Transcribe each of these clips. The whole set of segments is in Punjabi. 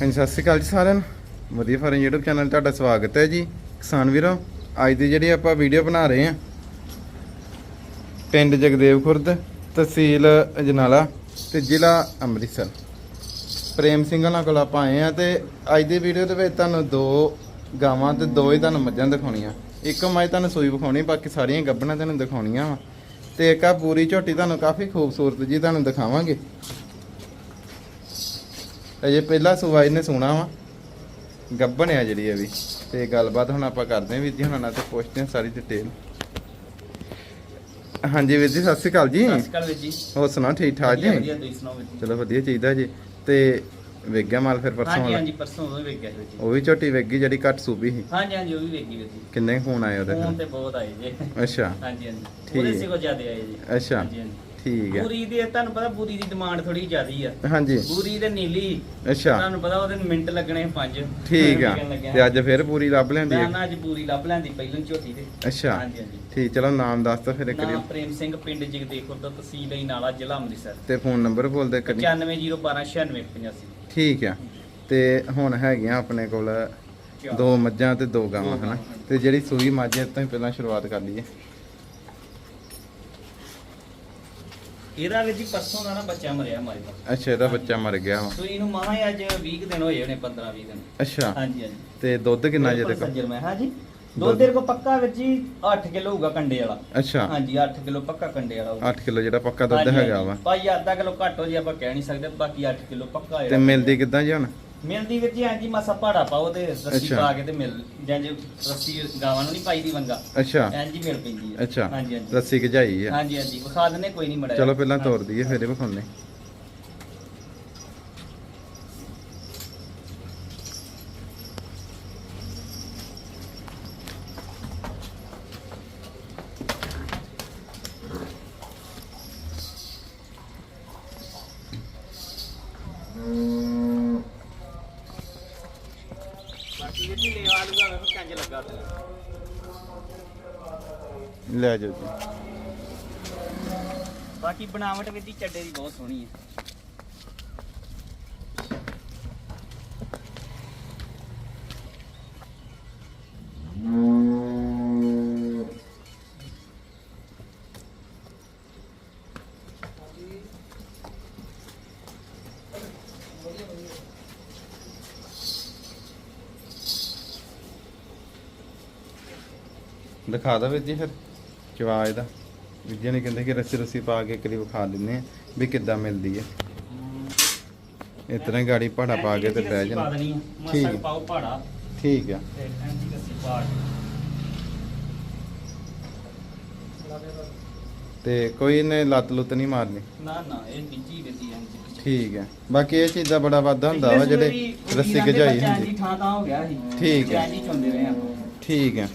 ਹਾਂਜੀ, ਸਤਿ ਸ਼੍ਰੀ ਅਕਾਲ ਜੀ ਸਾਰਿਆਂ ਨੂੰ। ਵਧੀਆ ਫਾਰਮ YouTube ਚੈਨਲ ਤੁਹਾਡਾ ਸਵਾਗਤ ਹੈ ਜੀ। ਕਿਸਾਨ ਵੀਰੋ, ਅੱਜ ਦੀ ਜਿਹੜੀ ਆਪਾਂ ਵੀਡੀਓ ਬਣਾ ਰਹੇ ਹਾਂ, ਪਿੰਡ ਜਗਦੇਵ ਖੁਰਦ, ਤਹਿਸੀਲ ਅਜਨਾਲਾ ਤੇ ਜ਼ਿਲ੍ਹਾ ਅੰਮ੍ਰਿਤਸਰ। ਪ੍ਰੇਮ ਸਿੰਘ ਨਾਲ ਕੋਲ ਆਪਾਂ ਆਏ ਆ ਤੇ ਅੱਜ ਦੀ ਵੀਡੀਓ ਦੇ ਵਿੱਚ ਤੁਹਾਨੂੰ ਦੋ ਗਾਵਾਂ ਤੇ ਦੋ ਹੀ ਤੁਹਾਨੂੰ ਮੱਝਾਂ ਦਿਖਾਉਣੀਆਂ। ਇੱਕ ਮੱਝ ਤੁਹਾਨੂੰ ਸੂਈ ਵਿਖਾਉਣੀ, ਬਾਕੀ ਸਾਰੀਆਂ ਗੱਭਣਾਂ ਤੁਹਾਨੂੰ ਦਿਖਾਉਣੀਆਂ ਵਾ। ਤੇ ਇੱਕ ਆ ਪੂਰੀ ਝੋਟੀ ਤੁਹਾਨੂੰ ਕਾਫੀ ਖੂਬਸੂਰਤ ਜੀ ਤੁਹਾਨੂੰ ਦਿਖਾਵਾਂਗੇ। ਅਜੇ ਪਹਿਲਾ ਸੂਆ ਇਹਨੇ ਸੋਣਾ ਵਾ। ਗੱਬਣ ਆ ਜਿਹੜੀ ਇਹ ਵੀ। ਤੇ ਗੱਲਬਾਤ ਹੁਣ ਆਪਾਂ ਕਰਦੇ ਹਾਂ ਵੀਰ ਜੀ ਹੁਣਾਂ ਨਾਲ ਤੇ ਪੁੱਛਦੇ ਹਾਂ ਸਾਰੀ ਡਿਟੇਲ ਹਾਂਜੀ ਵੀਰ ਜੀ ਸਤਿ ਸ਼੍ਰੀ ਅਕਾਲ ਜੀ। ਸਤਿ ਸ਼੍ਰੀ ਅਕਾਲ ਵੀਰ ਜੀ। ਹੋਰ ਸੁਣਾਓ ਠੀਕ ਠਾਕ ਵਧੀਆ ਜੀ? ਵਧੀਆ ਤੁਸੀਂ ਸੁਣਾਓ ਵੀਰ ਜੀ? ਚਲੋ ਵਧੀਆ ਚਾਹੀਦਾ ਜੀ। ਤੇ ਵੇਖ ਗਿਆ ਮਾਲ ਫਿਰ ਪਰਸੋਂ ਹਾਂਜੀ ਵਾਲਾ ਹਾਂਜੀ ਪਰਸੋਂ ਉਹ ਵੇਖ ਗਿਆ ਵੀਰ ਜੀ। ਉਹ ਵੀ ਝੋਟੀ ਵੇਖ ਗਈ ਜਿਹੜੀ ਘੱਟ ਸੂਬੀ ਸੀ? ਹਾਂਜੀ ਹਾਂਜੀ ਉਹ ਵੀ ਵੇਖੀ ਵੀਰ ਜੀ। ਕਿੰਨੇ ਫੋਨ ਆਏ ਉਹਦੇ ਫੋਨ ਤੇ ਬਹੁਤ ਆਏ ਜੀ। ਅੱਛਾ। ਹਾਂਜੀ ਹਾਂਜੀ ਠੀਕ। ਉਹਦੇ ਹੈ। ਸੀ ਕੋ ਜ਼ਿਆਦਾ ਆਏ ਜੀ। ਅੱਛਾ। ਹਾਂਜੀ ਹਾਂਜੀ ਠੀਕ ਹੈ। ਪੂਰੀ ਦੀ ਤੁਹਾਨੂੰ ਪਤਾ ਪੂਰੀ ਦੀ ਡਿਮਾਂਡ ਥੋੜੀ ਜ਼ਿਆਦੀ ਆ। ਹਾਂਜੀ। ਪੂਰੀ ਤੇ ਨੀਲੀ। ਅੱਛਾ। ਤੁਹਾਨੂੰ ਪਤਾ ਉਹਦੇ ਮਿੰਟ ਲੱਗਣੇ ਪੰਜ। ਠੀਕ ਆ। ਤੇ ਅੱਜ ਫਿਰ ਪੂਰੀ ਲੱਭ ਲੈਂਦੀ ਹੈ? ਨਾ ਅੱਜ ਪੂਰੀ ਲੱਭ ਲੈਂਦੀ ਪਹਿਲਾਂ ਝੋਟੀ ਤੇ। ਅੱਛਾ। ਹਾਂਜੀ ਹਾਂਜੀ। ਠੀਕ ਚਲੋ ਨਾਮ ਦੱਸ ਤਾਂ ਫਿਰ ਇੱਕ ਨਾਮ ਵਾਰੀ। ਪ੍ਰੇਮ ਸਿੰਘ ਪਿੰਡ ਜਗਦੇਖੁਰ ਦਾ ਤਹਿਸੀਲ ਹੀ ਨਾਲਾ ਜ਼ਿਲ੍ਹਾ ਅੰਮ੍ਰਿਤਸਰ। ਤੇ ਫੋਨ ਨੰਬਰ ਬੋਲ ਦੇ ਕਰੀ 9501296985 ਠੀਕ ਆ। ਤੇ ਹੁਣ ਹੈਗੀਆਂ ਆਪਣੇ ਕੋਲ ਦੋ ਮੱਝਾਂ ਤੇ ਦੋ ਗਾਵਾਂ ਹਨਾ? ਤੇ ਜਿਹੜੀ ਸੂਈ ਮੱਝ ਹੈ ਤੋਂ ਹੀ ਪਹਿਲਾਂ ਸ਼ੁਰੂਆਤ ਕਰ ਲਈਏ ਇਹਦਾ ਜੀ ਪਰਸੋਂ ਦਾ ਨਾ ਬੱਚਾ ਮਰਿਆ ਮਾਰੇ ਦਾ ਅੱਛਾ ਇਹਦਾ ਬੱਚਾ ਮਰ ਗਿਆ ਵਾ ਸੋ ਇਹਨੂੰ ਹੀ ਅੱਜ 20 ਕੁ ਦਿਨ ਹੋਏ ਹੋਣੇ 15 20 ਦਿਨ। ਅੱਛਾ। ਹਾਂਜੀ ਹਾਂਜੀ। ਤੇ ਦੁੱਧ ਕਿੰਨਾ ਜੇ ਤੱਕ? ਸੱਜਣ ਮੈਂ ਹਾਂਜੀ। ਦੁੱਧ- ਦੁੱਧ ਕੋ ਪੱਕਾ ਵਿੱਚ ਜੀ 8 ਕਿਲੋ ਹੋਊਗਾ ਕੰਡੇ ਵਾਲਾ। ਅੱਛਾ। ਹਾਂਜੀ 8 ਕਿਲੋ ਪੱਕਾ ਕੰਡੇ ਵਾਲਾ ਹੋਊਗਾ। 8 ਕਿਲੋ ਜਿਹੜਾ ਪੱਕਾ ਦੁੱਧ ਹਾਂਜੀ, ਹੈਗਾ। ਵਾ। ਭਾਈ ਅੱਧਾ ਕਿਲੋ ਘੱਟ ਹੋ ਜੇ ਆਪਾਂ ਕਹਿ ਨਹੀਂ ਸਕਦੇ ਬਾਕੀ 8 ਕਿਲੋ ਪੱਕਾ ਤੇ ਮਿਲਦੀ ਕਿੱਦਾਂ ਜੀ ਹੁਣ? ਮਿਲਦੀ ਵੀਰ ਜੀ ਹਾਂਜੀ ਮਸਾ ਪਹਾੜਾ ਪਾਓ ਤੇ ਰੱਸੀ ਅੱਛਾ। ਪਾ ਕੇ ਤੇ ਮਿਲ ਜਾਂ ਜੇ ਰੱਸੀ ਗਾਵਾਂ ਨੂੰ ਨਹੀਂ ਪਾਈ ਦੀ ਵੰਗਾ ਅੱਛਾ। ਇੰਜ ਹੀ ਮਿਲ ਪੈਂਦੀ ਹੈ ਅੱਛਾ। ਹਾਂਜੀ ਹਾਂਜੀ। ਰੱਸੀ ਗਜਾਈ ਆ। ਹਾਂਜੀ ਹਾਂਜੀ। ਵਿਖਾ ਦਿੰਨੇ ਕੋਈ ਨਹੀਂ ਮੜਾ ਚਲੋ ਪਹਿਲਾਂ ਤੋਰ ਦਈਏ ਫਿਰ ਇਹ ਵਿਖਾਉਣੇ ਲੈ ਜਾਓ ਜੀ। ਬਾਕੀ ਬਣਾਵਟ ਵੀਰ ਜੀ ਚੱਡੇ ਦੀ ਬਹੁਤ ਸੋਹਣੀ ਹੈ। ਦਿਖਾ ਦੋ ਵੀਰ ਜੀ ਫਿਰ। ਚਵਾ ਇਹਦਾ ਵੀਰ ਜੀ ਨੇ। ਕਹਿੰਦੇ ਕਿ ਰੱਸੀ ਰੱਸੀ ਪਾ ਕੇ ਵਿਖਾ ਦਿੰਨੇ ਆ ਵੀ ਕਿੱਦਾਂ ਮਿਲਦੀ ਹੈ। ਇਸ ਤਰ੍ਹਾਂ ਹੀ ਗਾੜੀ ਭਾੜਾ ਪਾ ਕੇ ਤੇ ਬਹਿ ਜਾਣਾ। ਠੀਕ ਹੈ। ਪਾਓ ਪਹਾੜਾ ਠੀਕ ਆ ਤੇ ਐਂਟੀ ਰੱਸੀ ਪਾ ਕੇ। ਤੇ ਕੋਈ ਨੇ ਲੱਤ ਲੁੱਤ ਨਹੀਂ ਮਾਰਨੀ? ਨਾ ਨਾ ਇਹ ਬਿੱਜੀ ਵਿੱਦੀ ਐਂਟੀ ਠੀਕ ਹੈ। ਬਾਕੀ ਇਹ ਚੀਜ਼ ਦਾ ਬੜਾ ਵਾਧਾ ਹੁੰਦਾ ਵਾ ਜਿਹੜੇ ਰੱਸੀ ਗਜਾਈ ਹੁੰਦੀ। ਥਾਂ ਤਾਂ ਹੋ ਗਿਆ ਸੀ। ਠੀਕ ਹੈ। ਚੁੰਦੇ ਰਹੇ ਠੀਕ ਹੈ।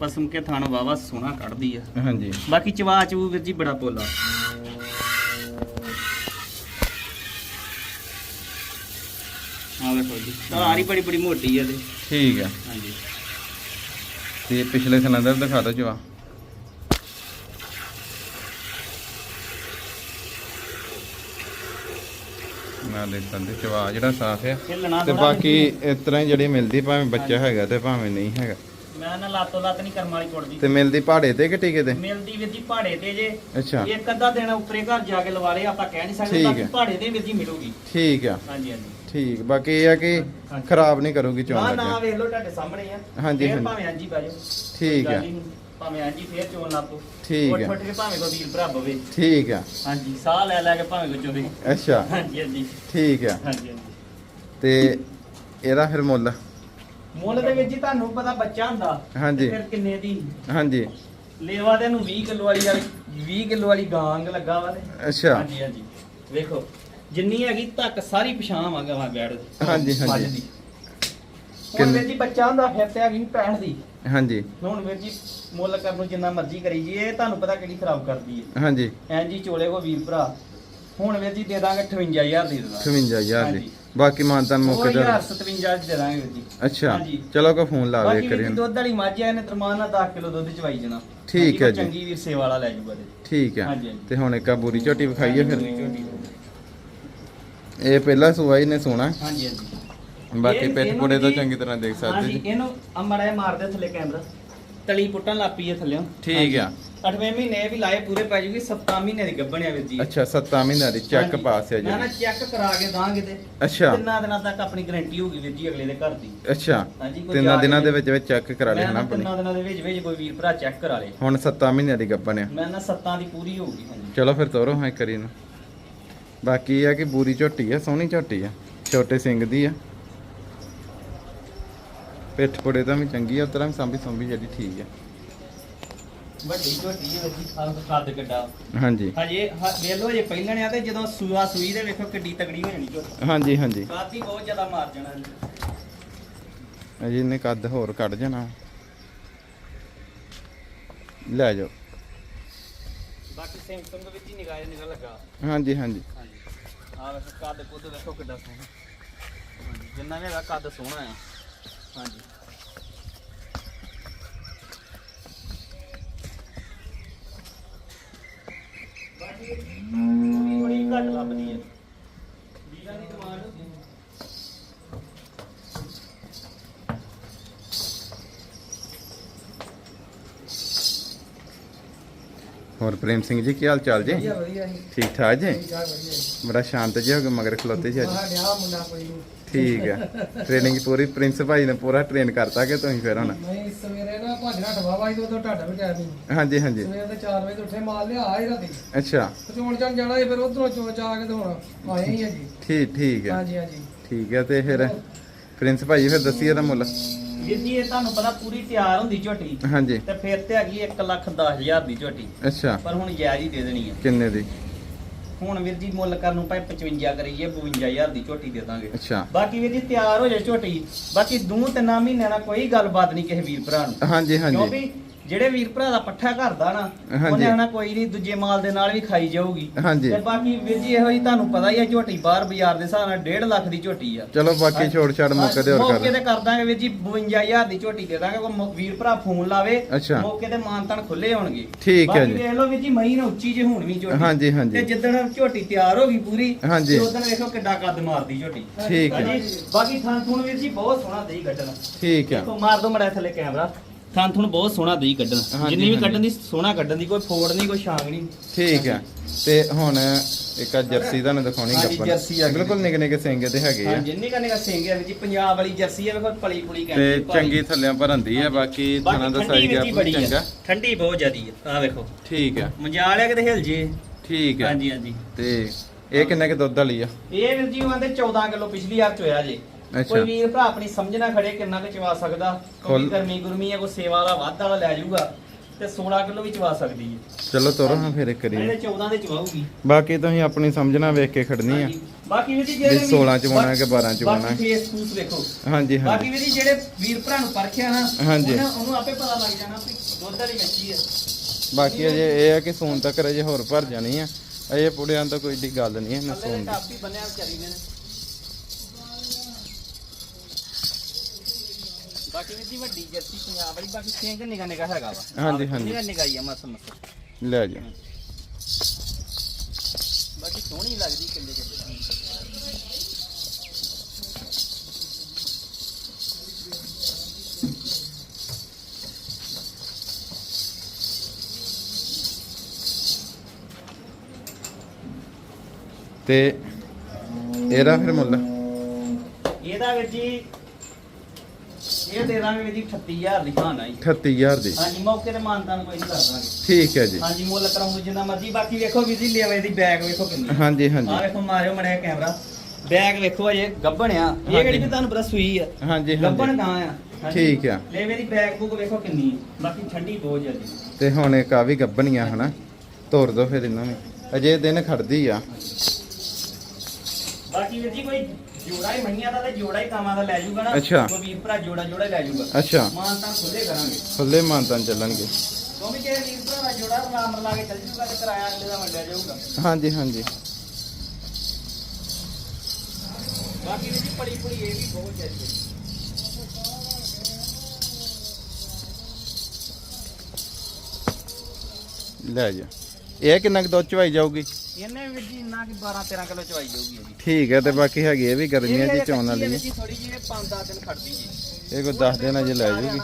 ਪਸਮ ਕੇ ਥਾਣ ਵਾਵਾ ਸੋਹਣਾ ਕੱਢਦੀ ਆ। ਹਾਂਜੀ। ਬਾਕੀ ਚਵਾ ਚੂ ਵੀਰ ਜੀ ਬੜਾ ਪੋਲਾ ਆ ਵੇਖੋ ਜੀ ਤਾਰੀ ਬੜੀ ਬੜੀ ਮੋਟੀ ਆ ਤੇ ਠੀਕ ਹੈ ਹਾਂਜੀ। ਤੇ ਪਿਛਲੇ ਸਿਲੰਡਰ ਦਿਖਾ ਦਿਓ ਜਵਾ ਨਾ ਸਕਦੇ ਚਵਾ ਜਿਹੜਾ ਸਾਫ਼ ਹਿੱਲਣਾ ਤੇ ਬਾਕੀ ਇਸ ਤਰ੍ਹਾਂ ਹੀ ਜਿਹੜੀ ਮਿਲਦੀ ਭਾਵੇਂ ਬੱਚਾ ਹੈਗਾ ਤੇ ਭਾਵੇਂ ਨਹੀਂ ਹੈਗਾ। ਮੈਂ ਨਾ ਲਾਤੋ ਲੱਤ ਨਹੀਂ ਕਰਮ ਵਾਲੀ ਕੁੜਦੀ। ਤੇ ਮਿਲਦੀ ਪਹਾੜੇ ਤੇ ਕਿ ਟੀਕੇ ਤੇ? ਮਿਲਦੀ ਵੀਰ ਜੀ ਪਹਾੜੇ ਤੇ ਜੇ। ਅੱਛਾ। ਇੱਕ ਅੱਧਾ ਦਿਨ ਉੱਪਰੇ ਘਰ ਜਾ ਕੇ ਲਵਾ ਲਏ ਆਪਾਂ ਕਹਿ ਨਹੀਂ ਸਕਦੇ ਠੀਕ ਬਾਕੀ ਹੈ। ਪਹਾੜੇ ਤੇ ਵੀਰ ਜੀ ਮਿਲੂਗੀ। ਠੀਕ ਆ। ਹਾਂਜੀ ਹਾਂਜੀ। ਠੀਕ ਬਾਕੀ ਇਹ ਆ ਕਿ ਹਾਂਜੀ। ਖਰਾਬ ਨਹੀਂ ਕਰੂਗੀ ਨਾ ਚੋਣ ਨਾ ਲੱਗਿਆ। ਵੇਖ ਲਓ ਤੁਹਾਡੇ ਸਾਹਮਣੇ ਆ। ਹਾਂਜੀ, ਫੇਰ ਹਾਂਜੀ। ਭਾਵੇਂ ਹਾਂਜੀ ਬਾਜੋ ਠੀਕ ਆ। ਭਾਵੇਂ ਹਾਂਜੀ ਫੇਰ ਚੋਣ ਲਾਪੋ ਠੀਕ ਹੈ। ਉੱਠ ਕੇ ਭਾਵੇਂ ਕੋ ਵੀਰ ਭਰਾ ਬਵੇ। ਠੀਕ ਆ। ਹਾਂਜੀ ਸਾਹ ਲੈ ਲੈ ਕੇ ਭਾਵੇਂ ਕੋ ਚੋਵੇ। ਅੱਛਾ। ਹਾਂਜੀ ਹਾਂਜੀ। ਠੀਕ ਆ। ਹਾਂਜੀ ਹਾਂਜੀ। ਤੇ ਇਹਦਾ ਫਿਰ ਮੁੱਲ? ਮੁੱਲ ਦੇ ਵਿੱਚ ਜੀ ਤੁਹਾਨੂੰ ਪਤਾ ਬੱਚਾ ਹੁੰਦਾ ਹਾਂਜੀ। ਤੇ ਫਿਰ ਕਿੰਨੇ ਦੀ? ਹਾਂਜੀ। ਲੇਵਾ ਦੇ ਨੂੰ 20 ਕਿਲੋ ਵਾਲੀ ਵਾਲੀ 20 ਕਿਲੋ ਵਾਲੀ ਗਾਂਗ ਲੱਗਾ ਵਾ ਤੇ। ਅੱਛਾ। ਹਾਂਜੀ ਹਾਂਜੀ। ਵੇਖੋ ਜਿੰਨੀ ਹੈਗੀ ਤੱਕ ਸਾਰੀ ਪਛਾਣ ਵਾਂਗਾ ਵਾ ਬੈੜ ਹਾਂਜੀ, ਹਾਂਜੀ। ਮੱਝ ਦੀ। ਹੁਣ ਕਿੰਨੇ- ਵੀਰ ਜੀ ਬੱਚਾ ਹੁੰਦਾ ਫਿਰ ਤੇ ਹੈਗੀ 65 ਦੀ। ਹਾਂਜੀ। ਹੁਣ ਵੀਰ ਜੀ ਮੁੱਲ ਕਰਨ ਨੂੰ ਜਿੰਨਾ ਮਰਜ਼ੀ ਕਰੀ ਜੀ ਇਹ ਤੁਹਾਨੂੰ ਪਤਾ ਕਿਹੜੀ ਖਰਾਬ ਕਰਦੀ ਹੈ ਹਾਂਜੀ। ਐਂ ਜੀ ਚੋਲੇ ਕੋ ਵੀਰ ਭਰਾ ਹੁਣ ਵੀਰ ਜੀ ਦੇ ਦਾਂਗੇ 58000 ਦੀ ਦੇ ਦਾਂਗੇ 58000 ਦੀ। ਹਾਂਜੀ। ਬਾਕੀ ਮਾਨਤਾਨ ਉਹ ਮੌਕੇ ਤੇ 1057 ਦੇ ਦਾਂਗੇ ਵੀਰ ਜੀ। ਅੱਛਾ। ਚਲੋ ਕੋ ਫੋਨ ਲਾ ਬਾਕੀ ਵੇ ਵੀਰ ਕਰੀ ਜੀ ਦੁੱਧ ਵਾਲੀ ਮੱਝ ਆ ਇਹਨੇ ਤਰਮਾਨ ਨਾਲ 10 ਕਿਲੋ ਦੁੱਧ ਚਵਾਈ ਜਣਾ। ਠੀਕ ਹੈ ਜੀ। ਚੰਗੀ ਵੀਰ ਸੇਵਾ ਵਾਲਾ ਲੈ ਜੂਗਾ ਠੀਕ ਹੈ। ਤੇ ਹੁਣ ਇੱਕ ਆ ਬੂਰੀ ਝੋਟੀ ਵਿਖਾਈਏ ਫਿਰ। ਇਹ ਪਹਿਲਾ ਸੂਆ ਹੀ ਨੇ ਸੋਣਾ। ਹਾਂਜੀ ਹਾਂਜੀ। ਬਾਕੀ ਇਹਨੂੰ ਪੁੜੇ ਤੋਂ ਚੰਗੀ ਤਰ੍ਹਾਂ ਦੇਖ ਸਕਦੇ ਜੀ। ਇਹਨੂੰ ਅਮੜਾ ਮਾਰਦੇ ਥੱਲੇ ਕੈਮਰਾ। ਤਲੀ ਪੁੱਟਣ ਲੱਪੀ ਹੈ ਥੱਲੇ ਠੀਕ ਆ। 8ਵੇਂ ਮਹੀਨੇ ਵੀ ਲਾਏ ਪੂਰੇ ਪੈ ਜੂਗੀ 7 ਮਹੀਨੇ ਦੀ ਗੱਭਣ ਆ ਵੀਰ ਜੀ। ਅੱਛਾ 7 ਮਹੀਨਿਆਂ ਦੀ ਚੈੱਕ ਹਾਂਜੀ। ਪਾਸ ਹੈ ਨਾ ਨਾ ਜੀ ਚੈੱਕ ਕਰਾ ਕੇ ਦਾਂਗੇ ਤੇ ਅੱਛਾ। ਤਿੰਨਾਂ ਦਿਨਾਂ ਤੱਕ ਆਪਣੀ ਗਾਰੰਟੀ ਹੋਊਗੀ ਵੀਰ ਜੀ ਅਗਲੇ ਦੇ ਘਰ ਦੀ। ਅੱਛਾ। ਹਾਂਜੀ ਕੋਈ ਤਿੰਨਾਂ ਦਿਨਾਂ ਦੇ ਵਿੱਚ ਵਿੱਚ ਚੈੱਕ ਕਰਾ ਮੈਂ ਲੈਣਾ ਨਾ ਆਪਣੀ। ਤਿੰਨਾਂ ਦਿਨਾਂ ਦੇ ਵਿੱਚ ਵਿੱਚ ਕੋਈ ਵੀਰ ਭਰਾ ਚੈੱਕ ਕਰਾ ਲੇ। ਹੁਣ 7 ਮਹੀਨਿਆਂ ਦੀ ਆ ਮੈਂ ਨਾ ਸੱਤਾਂ ਦੀ ਪੂਰੀ ਹੋਊਗੀ ਹਾਂਜੀ। ਚਲੋ ਫਿਰ ਤੋਰੋ ਹਾਂ ਕਰੀ ਨੂੰ ਬਾਕੀ ਇਹ ਆ ਕਿ ਬੂਰੀ ਝੋਟੀ ਆ ਸੋਹਣੀ ਝੋਟੀ ਆ। ਛੋਟੇ ਸਿੰਘ ਦੀ ਆ। ਪਿੱਠ ਪੁੜੇ ਤਾਂ ਵੀ ਚੰਗੀ ਆ ਉਤਰਾਂ ਸੰਭੀ ਸੰਭੀ ਜਿਹੜੀ ਠੀਕ ਆ। ਵੱਡੀ ਝੋਟੀ ਹੈ ਵੀਰ ਜੀ। ਆਹ ਕੱਦ ਕਿੱਡਾ ਹਾਂਜੀ। ਹਜੇ ਹ- ਵੇਖ ਲਓ ਜੇ ਪਹਿਲਣ ਆ ਤੇ ਜਦੋਂ ਸੂਆ ਸੂਈ ਦੇ ਵੇਖੋ ਕਿੱਡੀ ਤਗੜੀ ਹੋ ਜਾਣੀ ਝੋਟੀ। ਹਾਂਜੀ ਹਾਂਜੀ। ਕਾਤੀ ਬਹੁਤ ਜ਼ਿਆਦਾ ਮਾਰ ਜਾਣਾ ਜੀ ਅਜੇ ਇਹਨੇ ਕੱਦ ਹੋਰ ਕੱਢ ਜਾਣਾ। ਲੈ ਜਾਓ। ਬਾਕੀ ਸੈਮਸੰਗ ਵਿੱਚ ਹੀ ਨਿਗਾਹ ਨਿਗਾਹ ਲੱਗਾ। ਹਾਂਜੀ ਹਾਂਜੀ। ਹਾਂਜੀ। ਆਹ ਵੇਖੋ ਕੱਦ ਕੁੱਦ ਵੇਖੋ ਕਿੱਡਾ ਸੋਹਣਾ। ਹਾਂਜੀ ਜਿੰਨਾ ਵੀ ਹੈਗਾ ਕੱਦ ਸੋਹਣਾ ਆ। ਹਾਂਜੀ ਬਾਕੀ ਥੋੜੀ ਥੋੜੀ ਘੱਟ ਲੱਭਦੀ ਹੈ ਵੀਰਾਂ ਦੀ ਡਿਮਾਂਡ ਹੁੰਦੀ ਹੈ ਹੋਰ ਪ੍ਰੇਮ ਸਿੰਘ ਜੀ ਕੀ ਹਾਲ ਚਾਲ ਜੀ? ਵਧੀਆ ਵਧੀਆ ਜੀ। ਠੀਕ ਠਾਕ ਜੀ? ਬੜਾ ਸ਼ਾਂਤ ਜਿਹਾ ਹੋ ਕੇ ਮਗਰ ਖਲੋਤੇ ਜੀ ਅੱਜ। ਠੀਕ ਹੈ ਟ੍ਰੇਨਿੰਗ ਪੂਰੀ ਪ੍ਰਿੰਸ ਭਾਈ ਨੇ ਪੂਰਾ ਟ੍ਰੇਨ ਕਰਤਾ ਕਿ ਤੁਸੀਂ ਫਿਰ ਹੁਣ? ਨਹੀਂ ਸਵੇਰੇ ਨਾ ਭੱਜ ਵੀ ਟਾਈਮ ਹਾਂਜੀ ਹਾਂਜੀ। ਸਵੇਰੇ ਤੇ 4 ਵਜੇ ਤੋਂ ਉੱਠੇ ਮਾਲ ਲਿਆ ਆਈ ਰਾਤੀ ਅੱਛਾ। ਚੋਣ ਚਣ ਜਾਣਾ ਸੀ ਫਿਰ ਉਧਰੋਂ ਚੋਣ ਚਾ ਕੇ ਤੇ ਹੁਣ ਆਏ ਹੀ ਆ ਜੀ। ਠੀਕ ਠੀਕ ਹੈ ਹਾਂਜੀ ਹਾਂਜੀ। ਠੀਕ ਹੈ ਤੇ ਫਿਰ ਪ੍ਰਿੰਸ ਭਾਈ ਫਿਰ ਦੱਸੀਏ ਇਹਦਾ ਮੁੱਲ। ਵੀਰ ਜੀ ਇਹ ਤੁਹਾਨੂੰ ਪਤਾ ਪੂਰੀ ਤਿਆਰ ਹੁੰਦੀ ਝੋਟੀ ਹਾਂਜੀ। ਤੇ ਫਿਰ ਤੇ ਹੈਗੀ 1 ਲੱਖ 10 ਹਜ਼ਾਰ ਦੀ ਝੋਟੀ। ਅੱਛਾ। ਪਰ ਹੁਣ ਜਾਇਜ਼ ਹੀ ਦੇ ਦੇਣੀ ਹੈ ਕਿੰਨੇ ਦੀ? ਹੁਣ ਵੀਰ ਜੀ ਮੁੱਲ ਕਰਨ ਨੂੰ ਭਾਵੇਂ 55 ਕਰੀਏ 52000 ਦੀ ਝੋਟੀ ਦੇ ਦਾਂਗੇ। ਅੱਛਾ। ਬਾਕੀ ਵੀਰ ਜੀ ਤਿਆਰ ਹੋ ਜਾਏ ਝੋਟੀ ਬਾਕੀ ਦੋ ਤਿੰਨਾਂ ਮਹੀਨਿਆਂ ਨਾਲ ਕੋਈ ਗੱਲਬਾਤ ਨਹੀਂ ਕਿਸੇ ਵੀਰ ਭਰਾ ਨੂੰ। ਹਾਂਜੀ ਹਾਂਜੀ। ਕਿਉਂਕਿ ਜਿਹੜੇ ਵੀਰ ਭਰਾ ਦਾ ਪੱਠਾ ਘਰਦਾ ਨਾ ਹਾਂਜੀ। ਉਹਨੇ ਆਣਾ ਕੋਈ ਨਹੀਂ ਦੂਜੇ ਮਾਲ ਦੇ ਨਾਲ ਵੀ ਖਾਈ ਜਾਊਗੀ। ਹਾਂਜੀ। ਤੇ ਬਾਕੀ ਵੀਰ ਜੀ ਇਹੋ ਹੀ ਤੁਹਾਨੂੰ ਪਤਾ ਹੀ ਹੈ ਝੋਟੀ ਬਾਹਰ ਬਾਜ਼ਾਰ ਦੇ ਹਿਸਾਬ ਨਾਲ 1.5 ਲੱਖ ਦੀ ਝੋਟੀ ਆ। ਚਲੋ ਬਾਕੀ ਛੋੜ ਛਾੜ ਮੌਕੇ ਤੇ ਹੋਰ ਮੌਕੇ ਕਰ। ਤੇ ਕਰ ਦਾਂਗੇ ਵੀਰ ਜੀ 52000 ਦੀ ਝੋਟੀ ਦੇ ਦਾਂਗੇ ਕੋਈ ਮੌ- ਵੀਰ ਭਰਾ ਫੋਨ ਲਾਵੇ ਅੱਛਾ। ਮੌਕੇ ਤੇ ਮਾਨਤਨ ਖੁੱਲੇ ਹੋਣਗੇ। ਠੀਕ ਹੈ ਬਾਕੀ ਜੀ। ਵੇਖ ਲਓ ਵੀਰ ਜੀ ਮਈ ਨਾ ਉੱਚੀ ਜੇ ਹੁਣ ਵੀ ਝੋਟੀ। ਹਾਂਜੀ ਤੇ ਹਾਂਜੀ ਜਿੱਦਣ ਝੋਟੀ ਤਿਆਰ ਹੋ ਗਈ ਪੂਰੀ ਹਾਂਜੀ। ਤੇ ਉਦੋਂ ਵੇਖੋ ਕਿੱਡਾ ਕੱਦ ਮਾਰਦੀ ਝੋਟੀ। ਠੀਕ ਹੈ। ਹਾਂਜੀ ਬਾਕੀ ਥਾਂ ਥੂਣ ਵੀਰ ਜੀ ਬਹੁਤ ਸੋਹਣਾ ਦੇਈ ਕੱਢਣ ਠੀਕ ਹੈ। ਦੇਖੋ ਮਾਰ ਦੋ ਮੜਾ ਥੱਲੇ ਕੈਮਰਾ। ਥਾਂ ਥੂਣ ਬਹੁਤ ਸੋਹਣਾ ਦੇਈ ਕੱਢਣ। ਹਾਂਜੀ, ਜਿੰਨੀ ਵੀ ਹਾਂਜੀ। ਕੱਢਣ ਦੀ ਸੋਹਣਾ ਕੱਢਣ ਦੀ ਕੋਈ ਫੋੜ ਨਹੀਂ ਕੋਈ ਛਾਂਗ ਨਹੀਂ। ਠੀਕ ਹੈ। ਤੇ ਹੁਣ ਇੱਕ ਆ ਜਰਸੀ ਤੁਹਾਨੂੰ ਦਿਖਾਉਣੀ ਹਾਂਜੀ, ਜਰਸੀ ਆ ਗਈ। ਬਿਲਕੁਲ ਨਿੱਕੇ ਨਿੱਕੇ ਸਿੰਘ ਤੇ ਹੈਗੇ ਆ। ਹਾਂਜੀ ਨਿਕਾ ਨਿਕਾ ਸਿੰਘ ਹੈ ਜੀ ਪੰਜਾਬ ਵਾਲੀ ਜਰਸੀ ਹੈ ਵੇਖੋ ਪਲੀ ਪੁਲੀ ਤੇ ਕਹਿੰਦੀ ਚੰਗੀ ਥੱਲਿਆਂ ਭਰੰਦੀ ਆ ਬਾਕੀ ਥਾਣਾ ਦਾ ਸਾਈਜ਼ ਜੀ ਆ ਬੜੀ ਚੰਗਾ। ਹੈ ਠੰਡੀ ਬਹੁਤ ਜ਼ਿਆਦੀ ਹੈ ਆ ਵੇਖੋ। ਠੀਕ ਹੈ ਮਜਾਲ ਆ ਕਿਤੇ ਹਿਲ ਜੇ। ਠੀਕ ਹੈ ਹਾਂਜੀ ਹਾਂਜੀ। ਤੇ ਇਹ ਕਿੰਨੇ ਕੇ ਦੁੱਧ ਵਾਲੀ ਆ? ਇਹ ਵੀਰ ਜੀ ਉਹਦੇ 14 ਕਿਲੋ ਪਿਛਲੀ ਵਾਰ ਚੋਇਆ ਜੇ। ਅੱਛਾ। ਕੋਈ ਵੀਰ ਭਰਾ ਆਪਣੀ ਸਮਝਣਾ ਖੜੇ ਕਿੰਨਾ ਕੁ ਚਵਾ ਸਕਦਾ ਕੋਈ ਗਰਮੀ ਗੁਰਮੀ ਹੈ ਕੋਈ ਸੇਵਾ ਵਾਲਾ ਵੱਧ ਵਾਲਾ ਲੈ ਜਾਊਗਾ ਤੇ 16 ਕਿਲੋ ਵੀ ਚਵਾ ਸਕਦੀ ਹੈ। ਚਲੋ ਤੋਰੋ ਹਾਂ ਫਿਰ ਇੱਕ ਕਰੀ ਇਹਦੇ 14 ਦੇ ਚਵਾਊਗੀ। ਬਾਕੀ ਤੁਸੀਂ ਆਪਣੀ ਸਮਝਣਾ ਵੇਖ ਕੇ ਖੜਨੀ ਆ। ਬਾਕੀ ਵੀ ਜਿਹੜੇ 16 ਚ ਪਾਉਣਾ ਕਿ 12 ਚ ਪਾਉਣਾ। ਬਾਕੀ ਫੇਸ ਫੂਸ ਵੇਖੋ। ਹਾਂਜੀ ਬਾਕੀ ਹਾਂਜੀ ਵੀਰ ਜੀ ਜਿਹੜੇ ਵੀਰ ਭਰਾ ਨੂੰ ਪਰਖਿਆ ਨਾ ਹਾਂਜੀ। ਉਹਨੇ- ਆਪੇ ਪਤਾ ਲੱਗ ਜਾਣਾ ਵੀ ਦੁੱਧ ਵਾਲੀ ਮੱਛੀ ਹੈ ਬਾਕੀ ਅਜੇ ਇਹ ਆ ਕਿ ਸੂਨ ਤੱਕ ਅਜੇ ਹੋਰ ਭਰ ਜਾਣੀ ਆ। ਅਜੇ ਪੁੜਿਆਂ ਤਾਂ ਕੋਈ ਏਡੀ ਗੱਲ ਨਹੀਂ ਹੈ ਨਾ ਸੂਨ ਦੇ ਦੀ। ਟਾਪੀ ਬੰਨਿਆ ਵਿਚਾਰੀ ਨੇ। ਬਾਕੀ ਵੀਰ ਜੀ ਵੱਡੀ ਜਰਸੀ ਪੰਜਾਬ ਵਾਲੀ ਬਾਕੀ ਸਿੰਘ ਨਿਗਾ ਨਿਗਾ ਹੈਗਾ ਵਾ। ਹਾਂਜੀ, ਹਾਂਜੀ। ਨਿਗਾ ਨਿਗਾ ਹੀ ਆ ਮਸ ਮਸ ਲੈ ਜਾ। ਬਾਕੀ ਸੋਹਣੀ ਲੱਗਦੀ ਕਿੰਨੇ ਕਿੰਨੇ ਤੇ ਇਹਦਾ ਫਿਰ ਮੁੱਲ? ਇਹਦਾ ਵੀਰ ਜੀ ਇਹ ਦੇ ਦਾਂਗੇ ਵੀਰ ਜੀ 38000 ਦੀ ਖਾਣਾ ਜੀ 38000 ਦੀ। ਹਾਂਜੀ ਮੌਕੇ ਤੇ ਮਾਨਤਾ ਨੂੰ ਕੋਈ ਨਹੀਂ ਕਰ ਦਾਂਗੇ। ਠੀਕ ਹੈ ਜੀ। ਹਾਂਜੀ ਮੁੱਲ ਕਰਾਉਂਗੇ ਜਿੰਨਾ ਮਰਜ਼ੀ ਬਾਕੀ ਵੇਖੋ ਵੀਰ ਜੀ ਲੈਵੇ ਦੀ ਬੈਗ ਵੇਖੋ ਕਿੰਨੀ ਹਾਂਜੀ ਆ ਹਾਂਜੀ ਵੇਖੋ ਮਾਰਿਓ ਮੜਿਆ ਕੈਮਰਾ। ਬੈਗ ਵੇਖੋ ਅਜੇ ਗੱਬਣ ਆ। ਇਹ ਕਿਹੜੀ ਵੀ ਤੁਹਾਨੂੰ ਪਤਾ ਸੂਈ ਆ। ਹਾਂਜੀ ਗੱਬਣ ਹਾਂਜੀ ਗਾਂ ਆ। ਹਾਂਜੀ। ਠੀਕ ਆ। ਲੈਵੇ ਦੀ ਬੈਗ ਬੁੱਕ ਵੇਖੋ ਕਿੰਨੀ ਆ। ਬਾਕੀ ਠੰਡੀ ਬਹੁਤ ਜ਼ਿਆਦੀ। ਤੇ ਹੁਣ ਇੱਕ ਆ ਵੀ ਗੱਬਣੀਆਂ ਹਨਾ? ਤੋਰ ਦੋ ਫਿਰ ਇਹਨਾਂ ਨੂੰ। ਅਜੇ ਦਿਨ ਖੜਦੀ ਆ। ਬਾਕੀ ਵੀਰ ਜੀ ਕੋਈ ਜੋੜਾ ਹੀ ਮਹੀਆਂ ਦਾ ਤੇ ਜੋੜਾ ਹੀ ਕਾਮਾਂ ਦਾ ਲੈ ਜਾਊਗਾ ਨਾ। ਅੱਛਾ। ਵੀਰ ਭਰਾ ਜੋੜਾ ਜੋੜਾ ਲੈ ਜਾਊਗਾ। ਅੱਛਾ। ਮਾਨ ਤਾਂ ਖੁੱਲੇ ਕਰਾਂਗੇ। ਖੁੱਲੇ ਮਾਨਤਾਨ ਚੱਲਣਗੇ। ਕਿਉਂਕਿ ਜੇ ਵੀਰ ਭਰਾ ਦਾ ਜੋੜਾ ਨਾਮ ਲਾ ਕੇ ਚੱਲ ਜੂਗਾ ਤੇ ਕਿਰਾਇਆ ਅਗਲੇ ਦਾ ਵੰਡਿਆ ਜਾਊਗਾ। ਹਾਂਜੀ ਹਾਂਜੀ। ਬਾਕੀ ਜੀ ਪੜੀ ਪੜੀ ਇਹ ਵੀ ਬਹੁਤ ਚਾਹੀਦੀ ਹੈ ਲੈ ਜਾ। ਇਹ ਕਿੰਨਾ ਕੁ ਦੁੱਧ ਚਵਾਈ ਜਾਊਗੀ? ਇਹਨੇ ਵੀ ਜੀ ਇੰਨਾ ਕਿ 12 13 ਕਿਲੋ ਚਵਾਈ ਜਾਊਗੀ ਜੀ ਠੀਕ ਹੈ ਤੇ ਬਾਕੀ ਹੈਗੀ ਇਹ ਵੀ ਗਰਮੀਆਂ 'ਚ ਚੋਣ ਵਾਲੀ ਹੈ ਜੀ ਥੋੜੀ ਜਿਹੀ 5-10 ਦਿਨ ਖੜਦੀ ਜੀ। ਇਹ ਕੋਈ 10 ਦਿਨ ਅਜੇ ਲੈ ਜਾਊਗੀ।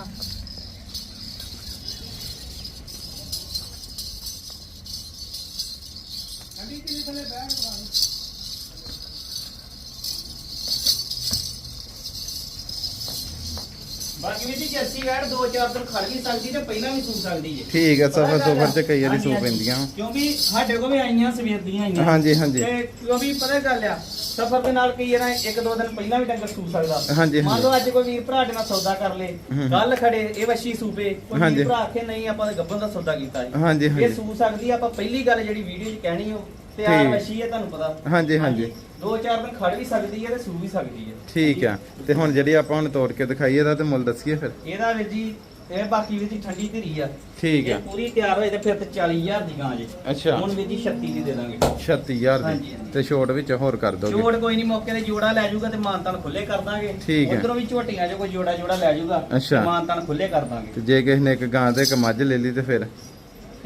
ਬਾਕੀ ਵੀ ਜੀ ਜਰਸੀ ਵੈੜ 2-4 ਦਿਨ ਖੜ ਵੀ ਸਕਦੀ ਤੇ ਪਹਿਲਾਂ ਵੀ ਸੂ ਸਕਦੀ ਜੀ ਠੀਕ ਹੈ ਸਫਰ ਸਫਰ 'ਚ ਕਈ ਵਾਰੀ ਸੂ। ਪੈਂਦੀਆਂ ਕਿਉਂਕਿ ਸਾਡੇ ਕੋਲ ਵੀ ਆਈਆਂ ਸਵੇਰ ਦੀਆਂ ਆਈਆਂ ਹਾਂਜੀ ਹਾਂਜੀ ਤੇ ਕਿਉਂਕਿ ਪਤਾ ਗੱਲ ਆ ਸਫਰ ਦੇ ਨਾਲ ਕਈ ਵਾਰ ਇੱਕ ਦੋ ਦਿਨ ਪਹਿਲਾਂ ਵੀ ਡੰਗਰ ਸੂ ਸਕਦਾ ਹਾਂਜੀ, ਮੰਨ। ਲਓ ਅੱਜ ਕੋਈ ਵੀਰ ਭਰਾ ਦੇ ਨਾਲ ਸੌਦਾ ਕਰ ਲੇ ਹੂੰ। ਕੱਲ ਖੜੇ ਇਹ ਵੱਛੀ ਸੂਪੇ ਕੋਈ। ਵੀਰ ਭਰਾ ਆਖੇ ਨਹੀਂ ਆਪਾਂ ਗੱਬਨ ਦਾ ਸੌਦਾ ਕੀਤਾ ਹੈ ਹਾਂਜੀ ਇਹ ਹਾਂਜੀ ਸੂ ਸਕਦੀ ਆਪਾਂ ਪਹਿਲੀ ਗੱਲ ਜਿਹੜੀ ਵੀਡੀਓ 'ਚ ਕਹਿਣੀ ਹੋ ਤਿਆਰ ਠੀਕ। ਵੱਛੀ ਹੈ ਤੁਹਾਨੂੰ ਪਤਾ। ਹਾਂਜੀ, ਹਾਂਜੀ। ਦੋ ਚਾਰ ਦਿਨ ਖੜ ਵੀ ਸਕਦੀ ਹੈ ਤੇ ਸੂ ਵੀ ਸਕਦੀ ਹੈ। ਠੀਕ ਆ। ਤੇ ਹੁਣ ਜਿਹੜੀ ਆਪਾਂ ਹੁਣ ਤੋੜ ਕੇ ਦਿਖਾਈਏ ਇਹਦਾ ਤੇ ਮੁੱਲ ਦੱਸੀਏ ਫਿਰ। ਇਹਦਾ ਵੀਰ ਜੀ ਇਹ ਬਾਕੀ ਵੀਰ ਜੀ ਠੰਡੀ ਧੀਰੀ ਆ। ਠੀਕ ਇਹ ਆ ਪੂਰੀ ਤਿਆਰ ਹੋਏ ਤੇ ਫਿਰ ਤੇ 40000 ਦੀ ਗਾਂ ਜੇ। ਅੱਛਾ। ਹੁਣ ਵੀਰ ਜੀ 36 ਦੀ ਦੇ ਦਾਂਗੇ। 36000 ਹਾਂਜੀ, ਦੀ। ਹਾਂਜੀ। ਤੇ ਛੋਟ ਵਿੱਚ ਹੋਰ ਕਰ ਦੋਗੇ? ਜੋੜ ਕੋਈ ਨਹੀਂ ਮੌਕੇ ਤੇ ਜੋੜਾ ਲੈ ਜਾਊਗਾ ਤੇ ਮਾਨਤਾਨ ਖੁੱਲੇ ਕਰ ਦਾਂਗੇ। ਠੀਕ ਹੈ। ਉਧਰੋਂ ਵੀ ਝੋਟੀਆਂ ਜੋ ਕੋਈ ਜੋੜਾ ਜੋੜਾ ਲੈ ਜਾਊਗਾ ਅੱਛਾ। ਮਾਨਤਾਨ ਖੁੱਲੇ ਕਰ ਦਾਂਗੇ। ਤੇ ਜੇ ਕਿਸੇ ਨੇ ਇੱਕ ਗਾਂ ਤੇ ਇੱਕ ਮੱਝ ਲੈ ਲਈ ਤੇ ਫਿਰ?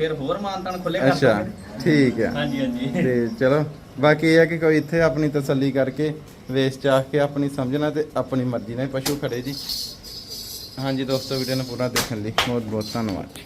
ਫਿਰ ਹੋਰ ਮਾਨਤਾਨ ਖੁੱਲੇ ਕਰ ਅੱਛਾ ਠੀਕ ਆ। ਹਾਂਜੀ ਹਾਂਜੀ। ਤੇ ਚਲੋ ਬਾਕੀ ਇਹ ਆ ਕਿ ਕੋਈ ਇੱਥੇ ਆਪਣੀ ਤਸੱਲੀ ਕਰਕੇ ਵੇਚ ਚਾਹ ਕੇ ਆਪਣੀ ਸਮਝਣਾ ਤੇ ਆਪਣੀ ਮਰਜ਼ੀ ਨਾਲ ਪਸ਼ੂ ਖੜੇ ਜੀ। ਹਾਂਜੀ ਦੋਸਤੋ ਵੀਡੀਓ ਨੂੰ ਪੂਰਾ ਦੇਖਣ ਲਈ ਬਹੁਤ ਬਹੁਤ ਧੰਨਵਾਦ।